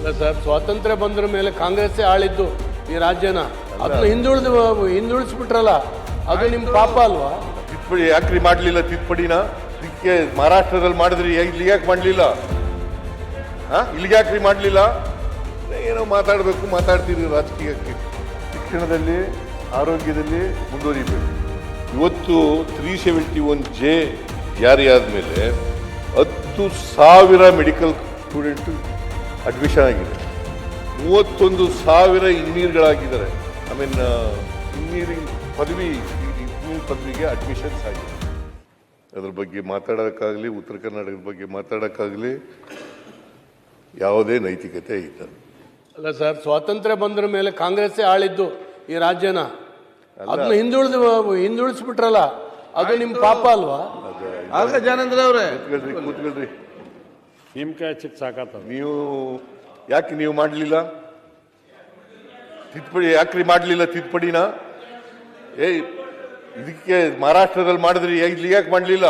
ಅಲ್ಲ ಸರ್ ಸ್ವಾತಂತ್ರ್ಯ ಬಂದ್ರ ಮೇಲೆ ಕಾಂಗ್ರೆಸ್ಸೇ ಆಳಿದ್ದು ಈ ರಾಜ್ಯನ. ಅದನ್ನ ಹಿಂದುಳಿದು ಹಿಂದುಳಿಸ್ಬಿಟ್ರಲ್ಲ ಅದು ನಿಮ್ ಪಾಪ ಅಲ್ವಾ? ತಿದ್ದುಪಡಿ ಯಾಕ್ರಿ ಮಾಡ್ಲಿಲ್ಲ ತಿದ್ದುಪಡಿನ ಇದಕ್ಕೆ ಮಹಾರಾಷ್ಟ್ರದಲ್ಲಿ ಮಾಡಿದ್ರಿ ಇಲ್ಲಿ ಯಾಕೆ ಮಾಡ್ಲಿಲ್ಲ? ಹಾ ಇಲ್ಲಿಗೆ ಯಾಕ್ರಿ ಮಾಡ್ಲಿಲ್ಲ? ಏನೋ ಮಾತಾಡಬೇಕು ಮಾತಾಡ್ತೀರಿ ರಾಜಕೀಯಕ್ಕೆ. ಶಿಕ್ಷಣದಲ್ಲಿ ಆರೋಗ್ಯದಲ್ಲಿ ಮುಂದುವರಿಬೇಕು. ಇವತ್ತು ತ್ರೀ ಸೆವೆಂಟಿ ಒನ್ ಜೆ ಜಾರಿ ಆದಮೇಲೆ ಹತ್ತು ಸಾವಿರ ಮೆಡಿಕಲ್ ಸ್ಟೂಡೆಂಟ್ ಅಡ್ಮಿಷನ್ ಆಗಿದೆ. ಮೂವತ್ತೊಂದು ಸಾವಿರ ಇಂಜಿನಿಯರ್ಗಳಾಗಿದ್ದಾರೆ ಐ ಮೀನ್ ಇಂಜಿನಿಯರಿಂಗ್ ಪದವಿ ಇಂಜಿನಿಯರಿಂಗ್ ಪದವಿಗೆ ಅಡ್ಮಿಷನ್ಸ್ ಆಗಿದೆ ಅದ್ರ ಬಗ್ಗೆ ಮಾತಾಡೋಕ್ಕಾಗಲಿ ಉತ್ತರ ಕರ್ನಾಟಕದ ಬಗ್ಗೆ ಮಾತಾಡೋಕ್ಕಾಗಲಿ ಯಾವುದೇ ನೈತಿಕತೆ ಇಲ್ಲ. ಅಲ್ಲ ಸರ್ ಸ್ವಾತಂತ್ರ್ಯ ಬಂದ್ರ ಮೇಲೆ ಕಾಂಗ್ರೆಸ್ಸೇ ಆಳಿದ್ದು ಈ ರಾಜ್ಯನ. ಅದನ್ನ ಹಿಂದುಳಿದು ಹಿಂದುಳಿಸ್ಬಿಟ್ರಲ್ಲ ಅದು ನಿಮ್ ಪಾಪ ಅಲ್ವಾ? ಆಗ ಜಾನೇಂದ್ರ ಅವರೇ ಕೂತ್ಕೊಳ್ರಿ. ಕೂತ್ಕೊಳ್ರಿ ಕೈ ಚಿಕ್ಕ ಸಾಕತ್ತದ ನೀವು ಯಾಕೆ ನೀವು ಮಾಡಲಿಲ್ಲ? ತಿದ್ದುಪಡಿ ಯಾಕ್ರಿ ಮಾಡಲಿಲ್ಲ ತಿದ್ದುಪಡಿನ? ಏಯ್ ಇದಕ್ಕೆ ಮಹಾರಾಷ್ಟ್ರದಲ್ಲಿ ಮಾಡಿದ್ರಿ ಇಲ್ಲಿ ಯಾಕೆ ಮಾಡಲಿಲ್ಲ?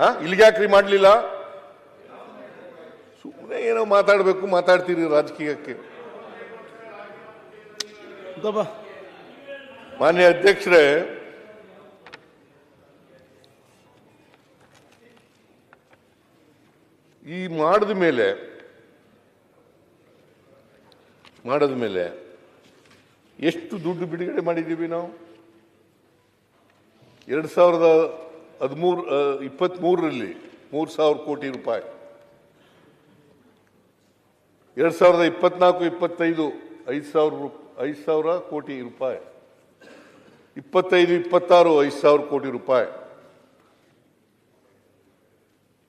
ಹಾ ಇಲ್ಲಿಗೆ ಯಾಕ್ರಿ ಮಾಡಲಿಲ್ಲ? ಸುಮ್ಮನೆ ಏನೋ ಮಾತಾಡಬೇಕು ಮಾತಾಡ್ತೀರಿ ರಾಜಕೀಯಕ್ಕೆ. ಮಾನ್ಯ ಅಧ್ಯಕ್ಷರೇ ಈ ಮಾಡಿದ ಮೇಲೆ ಮಾಡಿದ ಮೇಲೆ ಎಷ್ಟು ದುಡ್ಡು ಬಿಡುಗಡೆ ಮಾಡಿದ್ದೀವಿ ನಾವು? ಎರಡು ಸಾವಿರದ ಹದಿಮೂರು ಇಪ್ಪತ್ತ್ಮೂರರಲ್ಲಿ ಮೂರು ಸಾವಿರ ಕೋಟಿ ರೂಪಾಯಿ. ಎರಡು ಸಾವಿರದ ಇಪ್ಪತ್ನಾಲ್ಕು, ಇಪ್ಪತ್ತೈದು, ಐದು ಸಾವಿರ ಐದು ಸಾವಿರ ಕೋಟಿ ರೂಪಾಯಿ. ಇಪ್ಪತ್ತೈದು, ಇಪ್ಪತ್ತಾರು, ಐದು ಸಾವಿರ ಕೋಟಿ ರೂಪಾಯಿ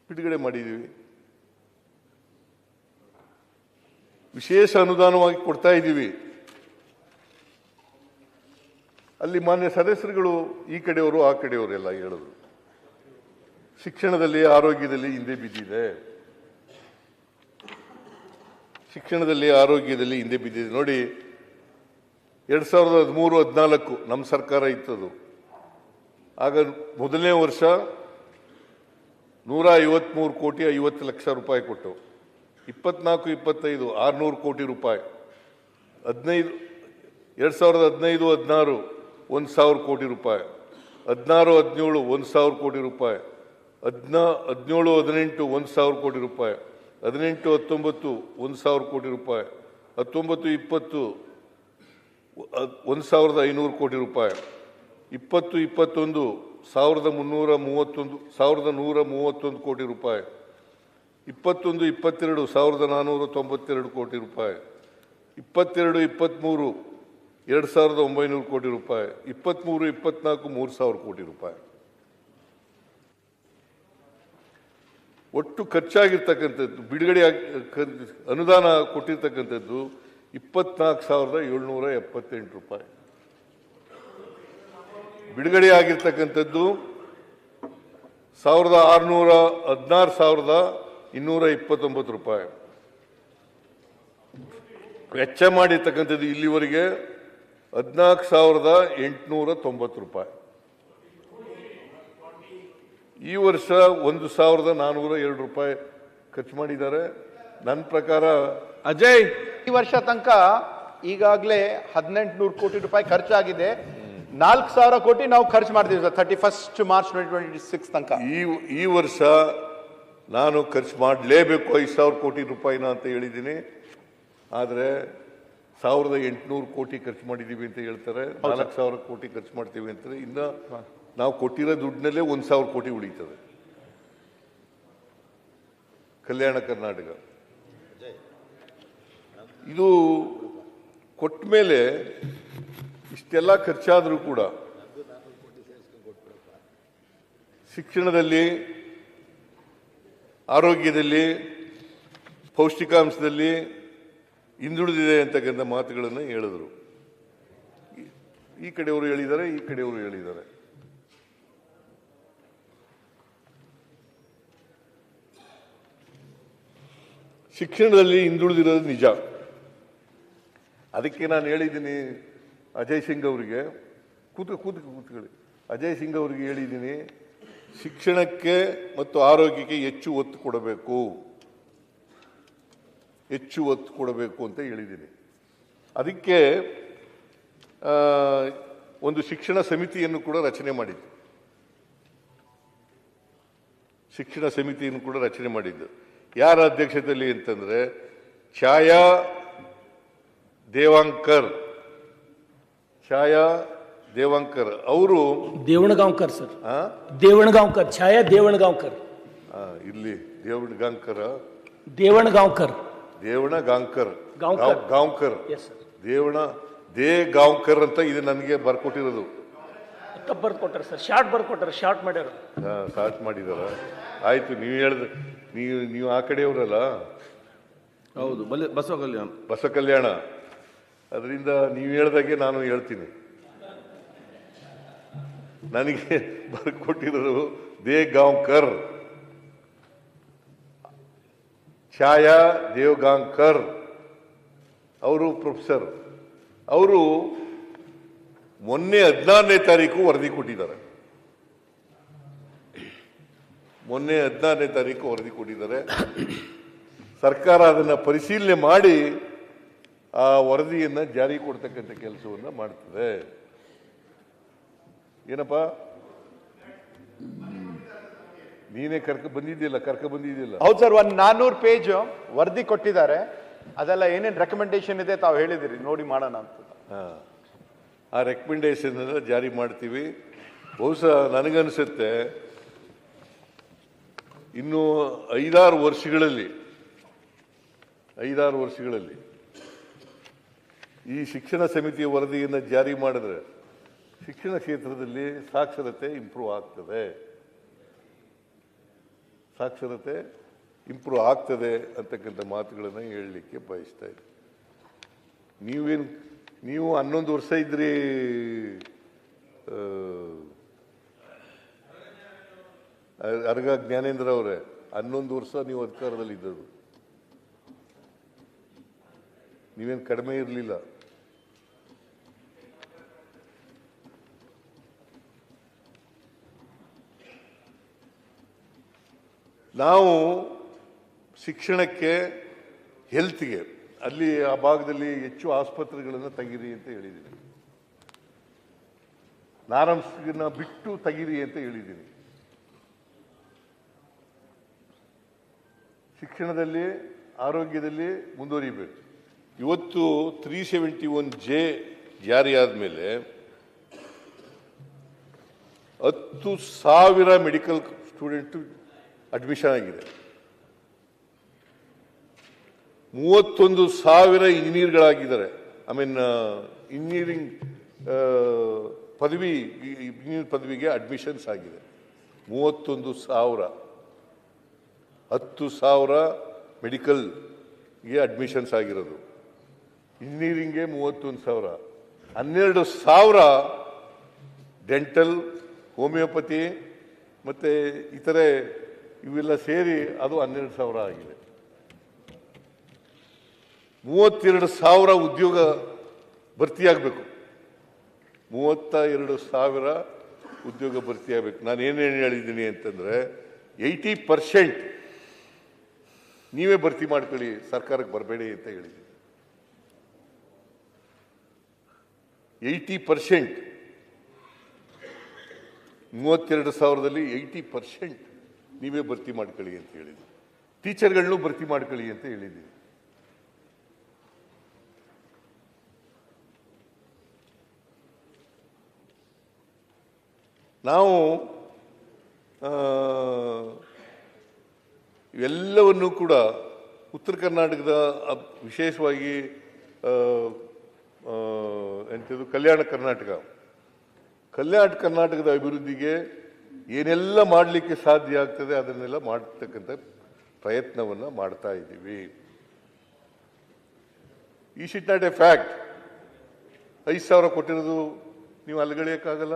ಬಿಡುಗಡೆ ಮಾಡಿದ್ದೀವಿ. ವಿಶೇಷ ಅನುದಾನವಾಗಿ ಕೊಡ್ತಾ ಇದ್ದೀವಿ. ಅಲ್ಲಿ ಮಾನ್ಯ ಸದಸ್ಯರುಗಳು ಈ ಕಡೆಯವರು, ಆ ಕಡೆಯವರು ಎಲ್ಲ ಹೇಳಿದ್ರು. ಶಿಕ್ಷಣದಲ್ಲಿ, ಆರೋಗ್ಯದಲ್ಲಿ ಹಿಂದೆ ಬಿದ್ದಿದೆ. ಶಿಕ್ಷಣದಲ್ಲಿ, ಆರೋಗ್ಯದಲ್ಲಿ ಹಿಂದೆ ಬಿದ್ದಿದೆ. ನೋಡಿ, ಎರಡು ಸಾವಿರದ ಹದಿಮೂರು, ಹದಿನಾಲ್ಕು ನಮ್ಮ ಸರ್ಕಾರ ಇತ್ತದು. ಆಗ ಮೊದಲನೇ ವರ್ಷ ನೂರ ಐವತ್ಮೂರು ಕೋಟಿ ಐವತ್ತು ಲಕ್ಷ ರೂಪಾಯಿ ಕೊಟ್ಟು. ಇಪ್ಪತ್ನಾಲ್ಕು, ಇಪ್ಪತ್ತೈದು, ಆರುನೂರು ಕೋಟಿ ರೂಪಾಯಿ. ಹದಿನೈದು, ಎರಡು ಸಾವಿರದ ಹದಿನೈದು, ಹದಿನಾರು, ಒಂದು ಸಾವಿರ ಕೋಟಿ ರೂಪಾಯಿ. ಹದಿನಾರು, ಹದಿನೇಳು, ಒಂದು ಸಾವಿರ ಕೋಟಿ ರೂಪಾಯಿ. ಹದಿನಾ, ಹದಿನೇಳು, ಹದಿನೆಂಟು, ಒಂದು ಸಾವಿರ ಕೋಟಿ ರೂಪಾಯಿ. ಹದಿನೆಂಟು, ಹತ್ತೊಂಬತ್ತು, ಒಂದು ಸಾವಿರ ಕೋಟಿ ರೂಪಾಯಿ. ಹತ್ತೊಂಬತ್ತು, ಇಪ್ಪತ್ತು, ಒಂದು ಸಾವಿರದ ಐನೂರು ಕೋಟಿ ರೂಪಾಯಿ. ಇಪ್ಪತ್ತು, ಇಪ್ಪತ್ತೊಂದು, ಸಾವಿರದ ಮುನ್ನೂರ ಮೂವತ್ತೊಂದು, ಸಾವಿರದ ನೂರ ಮೂವತ್ತೊಂದು ಕೋಟಿ ರೂಪಾಯಿ. ಇಪ್ಪತ್ತೊಂದು, ಇಪ್ಪತ್ತೆರಡು, ಸಾವಿರದ ನಾನ್ನೂರ ತೊಂಬತ್ತೆರಡು ಕೋಟಿ ರೂಪಾಯಿ. ಇಪ್ಪತ್ತೆರಡು ಇಪ್ಪತ್ತ್ಮೂರು ಎರಡು ಸಾವಿರದ ಒಂಬೈನೂರು ಕೋಟಿ ರೂಪಾಯಿ. ಇಪ್ಪತ್ತ್ಮೂರು ಇಪ್ಪತ್ನಾಲ್ಕು, ಮೂರು ಸಾವಿರ ಕೋಟಿ ರೂಪಾಯಿ. ಒಟ್ಟು ಖರ್ಚಾಗಿರ್ತಕ್ಕಂಥದ್ದು, ಬಿಡುಗಡೆ ಅನುದಾನ ಕೊಟ್ಟಿರ್ತಕ್ಕಂಥದ್ದು ಇಪ್ಪತ್ನಾಲ್ಕು ಸಾವಿರದ ಏಳ್ನೂರ ಎಪ್ಪತ್ತೆಂಟು ರೂಪಾಯಿ. ಬಿಡುಗಡೆ ಆಗಿರ್ತಕ್ಕಂಥದ್ದು ಸಾವಿರದ ಆರುನೂರ ಹದಿನಾರು ಸಾವಿರದ ಇನ್ನೂರ ಇಪ್ಪತ್ತೊಂಬತ್ತು ರೂಪಾಯಿ. ವೆಚ್ಚ ಮಾಡಿರ್ತಕ್ಕಂಥದ್ದು ಇಲ್ಲಿವರೆಗೆ ಹದಿನಾಲ್ಕು ಸಾವಿರದ ಎಂಟುನೂರ ತೊಂಬತ್ತು ರೂಪಾಯಿ. ಈ ವರ್ಷ ಒಂದು ಸಾವಿರದ ನಾನ್ನೂರ ಎರಡು ರೂಪಾಯಿ ಖರ್ಚು ಮಾಡಿದ್ದಾರೆ. ನನ್ನ ಪ್ರಕಾರ ಅಜಯ್! ಈ ವರ್ಷ ತನಕ ಈಗಾಗಲೇ ಹದಿನೆಂಟುನೂರು ಕೋಟಿ ರೂಪಾಯಿ ಖರ್ಚಾಗಿದೆ. ನಾಲ್ಕು ಸಾವಿರ ಕೋಟಿ ನಾವು ಖರ್ಚು ಮಾಡ್ತೀವಿ sir thirty first March twenty twenty six ತನಕ. ಈ ಈ ವರ್ಷ ನಾನು ಖರ್ಚು ಮಾಡಲೇಬೇಕು ಐದು ಸಾವಿರ ಕೋಟಿ ರೂಪಾಯಿನ ಅಂತ ಹೇಳಿದ್ದೀನಿ. ಆದರೆ ಸಾವಿರದ ಎಂಟುನೂರು ಕೋಟಿ ಖರ್ಚು ಮಾಡಿದ್ದೀವಿ ಅಂತ ಹೇಳ್ತಾರೆ. ನಾಲ್ಕು ಸಾವಿರ ಕೋಟಿ ಖರ್ಚು ಮಾಡ್ತೀವಿ ಅಂತಾರೆ ಇನ್ನು ನಾವು ಕೊಟ್ಟಿರೋ ದುಡ್ಡಿನಲ್ಲೇ ಒಂದು ಸಾವಿರ ಕೋಟಿ ಉಳಿತದೆ. ಕಲ್ಯಾಣ ಕರ್ನಾಟಕ. ಇದು ಕೊಟ್ಟ ಮೇಲೆ ಇಷ್ಟೆಲ್ಲ ಖರ್ಚಾದರೂ ಕೂಡ ಶಿಕ್ಷಣದಲ್ಲಿ ಆರೋಗ್ಯದಲ್ಲಿ, ಪೌಷ್ಟಿಕಾಂಶದಲ್ಲಿ ಹಿಂದುಳಿದಿದೆ ಅಂತಕ್ಕಂಥ ಮಾತುಗಳನ್ನು ಹೇಳಿದರು. ಈ- ಕಡೆಯವರು ಹೇಳಿದ್ದಾರೆ, ಈ ಕಡೆಯವರು ಹೇಳಿದ್ದಾರೆ. ಶಿಕ್ಷಣದಲ್ಲಿ ಹಿಂದುಳಿದಿರೋದು ನಿಜ. ಅದಕ್ಕೆ ನಾನು ಹೇಳಿದ್ದೀನಿ ಅಜಯ್ ಸಿಂಗ್ ಅವರಿಗೆ, ಕೂತು ಕೂತು ಕೂತ್ಕೊಳ್ಳಿ. ಅಜಯ್ ಸಿಂಗ್ ಅವರಿಗೆ ಹೇಳಿದ್ದೀನಿ ಶಿಕ್ಷಣಕ್ಕೆ ಮತ್ತು ಆರೋಗ್ಯಕ್ಕೆ ಹೆಚ್ಚು ಒತ್ತು ಕೊಡಬೇಕು. ಹೆಚ್ಚು ಒತ್ತು ಕೊಡಬೇಕು ಅಂತ ಹೇಳಿದ್ದೀನಿ. ಅದಕ್ಕೆ ಒಂದು ಶಿಕ್ಷಣ ಸಮಿತಿಯನ್ನು ಕೂಡ ರಚನೆ ಮಾಡಿದ್ದು. ಶಿಕ್ಷಣ ಸಮಿತಿಯನ್ನು ಕೂಡ ರಚನೆ ಮಾಡಿದ್ದು. ಯಾರ ಅಧ್ಯಕ್ಷತೆಯಲ್ಲಿ ಅಂತಂದರೆ ಛಾಯಾ ದೇವಾಂಕರ್. ಛಾಯಾ ದೇವಂಕರ್ ಅವರು ದೇವಣಗಾಂವ್ಕರ್ ಸರ್. ದೇವಣಗಾಂವ್ಕರ್ ಛಾಯಾ ದೇವಣಗಾಂವ್ಕರ್ ಇಲ್ಲಿ ದೇವಣಗಾಂಕರ್ ದೇವಣಗಾಂವ್ಕರ್ ದೇವಣ ಗಾಂಕರ್ ಗಾಂವ್ಕರ್. ದೇವಣ ದೇ ಗಾಂವ್ಕರ್ ಅಂತ ಇದು ನನಗೆ ಬರ್ಕೊಟ್ಟಿರೋದು. ತಪ್ಪು ಬರ್ಕೊಟ್ರ ಸರ್. ಶಾರ್ಟ್ ಬರ್ಕೊಟ್ರ ಶಾರ್ಟ್ ಮಾಡ್ಯಾರ. ಶಾರ್ಟ್ ಮಾಡಿದಾರ. ಆಯಿತು ನೀವು ಹೇಳಿದ್ರೆ ನೀವು ನೀವು ಆ ಕಡೆಯವರಲ್ಲ? ಹೌದು ಬಲಿ ಬಸವ ಕಲ್ಯಾಣ. ಬಸವ ಕಲ್ಯಾಣ. ಅದರಿಂದ ನೀವು ಹೇಳ್ದಾಗೆ ನಾನು ಹೇಳ್ತೀನಿ. ನನಗೆ ಬರ್ಕೊಟ್ಟಿರೋರು ದೇವ್ಗಾಂವ್ಕರ್. ಛಾಯಾ ದೇವ್ಗಾಂಕರ್ ಅವರು ಪ್ರೊಫೆಸರ್. ಅವರು ಮೊನ್ನೆ ಹದಿನಾರನೇ ತಾರೀಕು ವರದಿ ಕೊಟ್ಟಿದ್ದಾರೆ. ಮೊನ್ನೆ ಹದಿನಾರನೇ ತಾರೀಕು ವರದಿ ಕೊಟ್ಟಿದ್ದಾರೆ. ಸರ್ಕಾರ ಅದನ್ನು ಪರಿಶೀಲನೆ ಮಾಡಿ ಆ ವರದಿಯನ್ನು ಜಾರಿ ಕೊಡ್ತಕ್ಕಂಥ ಕೆಲಸವನ್ನು ಮಾಡ್ತದೆ. ಏನಪ್ಪ? ನೀನೇ ಕರ್ಕ ಬಂದಿದ್ದಿಲ್ಲ ಕರ್ಕ ಬಂದಿದ್ದಿಲ್ಲ ಹೌದು ಸರ್ ಒಂದು ನಾನ್ನೂರು ಪೇಜ್ ವರದಿ ಕೊಟ್ಟಿದ್ದಾರೆ. ಅದೆಲ್ಲ ಏನೇನು ರೆಕಮೆಂಡೇಶನ್ ಇದೆ ತಾವು ಹೇಳಿದಿರಿ ನೋಡಿ ಮಾಡೋಣ ಅಂತ. ಹಾ. ಆ ರೆಕಮೆಂಡೇಶನ್ ಜಾರಿ ಮಾಡ್ತೀವಿ. ಬಹುಶಃ ನನಗನ್ಸುತ್ತೆ ಇನ್ನು ಐದಾರು ವರ್ಷಗಳಲ್ಲಿ ಐದಾರು ವರ್ಷಗಳಲ್ಲಿ ಈ ಶಿಕ್ಷಣ ಸಮಿತಿಯ ವರದಿಯನ್ನು ಜಾರಿ ಮಾಡಿದ್ರೆ ಶಿಕ್ಷಣ ಕ್ಷೇತ್ರದಲ್ಲಿ ಸಾಕ್ಷರತೆ ಇಂಪ್ರೂವ್ ಆಗ್ತದೆ. ಸಾಕ್ಷರತೆ ಇಂಪ್ರೂವ್ ಆಗ್ತದೆ ಅಂತಕ್ಕಂಥ ಮಾತುಗಳನ್ನು ಹೇಳಲಿಕ್ಕೆ ಬಯಸ್ತಾ ಇದ್ದೀನಿ ನೀವೇನು, ನೀವು ಹನ್ನೊಂದು ವರ್ಷ ಇದ್ರಿ ಅರ್ಗ ಜ್ಞಾನೇಂದ್ರ ಅವರೇ, ಹನ್ನೊಂದು ವರ್ಷ ನೀವು ಅಧಿಕಾರದಲ್ಲಿ ಇದ್ದರು ನೀವೇನು ಕಡಿಮೆ ಇರಲಿಲ್ಲ. ನಾವು ಶಿಕ್ಷಣಕ್ಕೆ ಹೆಲ್ತ್ಗೆ ಅಲ್ಲಿ ಆ ಭಾಗದಲ್ಲಿ ಹೆಚ್ಚು ಆಸ್ಪತ್ರೆಗಳನ್ನು ತೆಗೀರಿ ಅಂತ ಹೇಳಿದ್ದೀನಿ. ನಾರಾಯಣ ಬಿಟ್ಟು ತೆಗಿರಿ ಅಂತ ಹೇಳಿದ್ದೀನಿ. ಶಿಕ್ಷಣದಲ್ಲಿ, ಆರೋಗ್ಯದಲ್ಲಿ ಮುಂದುವರಿಬೇಕು. ಇವತ್ತು ತ್ರೀ ಸೆವೆಂಟಿ ಒನ್ ಜೆ ಜಾರಿಯಾದ ಮೇಲೆ ಹತ್ತು ಸಾವಿರ ಮೆಡಿಕಲ್ ಸ್ಟೂಡೆಂಟ್ ಅಡ್ಮಿಷನ್ ಆಗಿದೆ. ಮೂವತ್ತೊಂದು ಸಾವಿರ ಇಂಜಿನಿಯರ್ಗಳಾಗಿದ್ದಾರೆ. ಐ ಮೀನ್ ಇಂಜಿನಿಯರಿಂಗ್ ಪದವಿ ಇಂಜಿನಿಯರ್ ಪದವಿಗೆ ಅಡ್ಮಿಷನ್ಸ್ ಆಗಿದೆ. ಮೂವತ್ತೊಂದು ಸಾವಿರ. ಹತ್ತು ಸಾವಿರ ಮೆಡಿಕಲ್ಗೆ ಅಡ್ಮಿಷನ್ಸ್ ಆಗಿರೋದು. ಇಂಜಿನಿಯರಿಂಗ್ಗೆ ಮೂವತ್ತೊಂದು ಸಾವಿರ. ಹನ್ನೆರಡು ಸಾವಿರ ಡೆಂಟಲ್ ಹೋಮಿಯೋಪತಿ ಮತ್ತು ಇತರೆ ಇವೆಲ್ಲ ಸೇರಿ ಅದು ಹನ್ನೆರಡು ಸಾವಿರ ಆಗಿದೆ. ಮೂವತ್ತೆರಡು ಸಾವಿರ ಉದ್ಯೋಗ ಭರ್ತಿಯಾಗಬೇಕು ಮೂವತ್ತ ಎರಡು ಸಾವಿರ ಉದ್ಯೋಗ ಭರ್ತಿಯಾಗಬೇಕು ನಾನು ಏನೇನು ಹೇಳಿದ್ದೀನಿ ಅಂತಂದರೆ, ಏಯ್ಟಿ ಪರ್ಸೆಂಟ್ ನೀವೇ ಭರ್ತಿ ಮಾಡ್ಕೊಳ್ಳಿ, ಸರ್ಕಾರಕ್ಕೆ ಬರಬೇಡಿ ಅಂತ ಹೇಳಿದ್ದೀನಿ. ಏಯ್ಟಿ ಪರ್ಸೆಂಟ್, ಮೂವತ್ತೆರಡು ಸಾವಿರದಲ್ಲಿ ಏಯ್ಟಿ ಪರ್ಸೆಂಟ್ ನೀವೇ ಭರ್ತಿ ಮಾಡ್ಕೊಳ್ಳಿ ಅಂತ ಹೇಳಿದ್ದೀನಿ ಟೀಚರ್ಗಳನ್ನೂ ಭರ್ತಿ ಮಾಡ್ಕೊಳ್ಳಿ ಅಂತ ಹೇಳಿದ್ದೀನಿ ನಾವು ಇವೆಲ್ಲವನ್ನೂ ಕೂಡ ಉತ್ತರ ಕರ್ನಾಟಕದ ವಿಶೇಷವಾಗಿ ಎಂಥದ್ದು ಕಲ್ಯಾಣ ಕರ್ನಾಟಕ. ಕಲ್ಯಾಣ ಕರ್ನಾಟಕದ ಅಭಿವೃದ್ಧಿಗೆ ಏನೆಲ್ಲ ಮಾಡಲಿಕ್ಕೆ ಸಾಧ್ಯ ಆಗ್ತದೆ ಅದನ್ನೆಲ್ಲ ಮಾಡತಕ್ಕಂಥ ಪ್ರಯತ್ನವನ್ನು ಮಾಡ್ತಾ ಇದ್ದೀವಿ. ಈ ಶಿಟ್ ನಾಟ್ ಎ ಫ್ಯಾಕ್ಟ್ ಐದು ಸಾವಿರ ಕೊಟ್ಟಿರೋದು ನೀವು ಅಲ್ಗಳೆಯೋಕ್ಕಾಗಲ್ಲ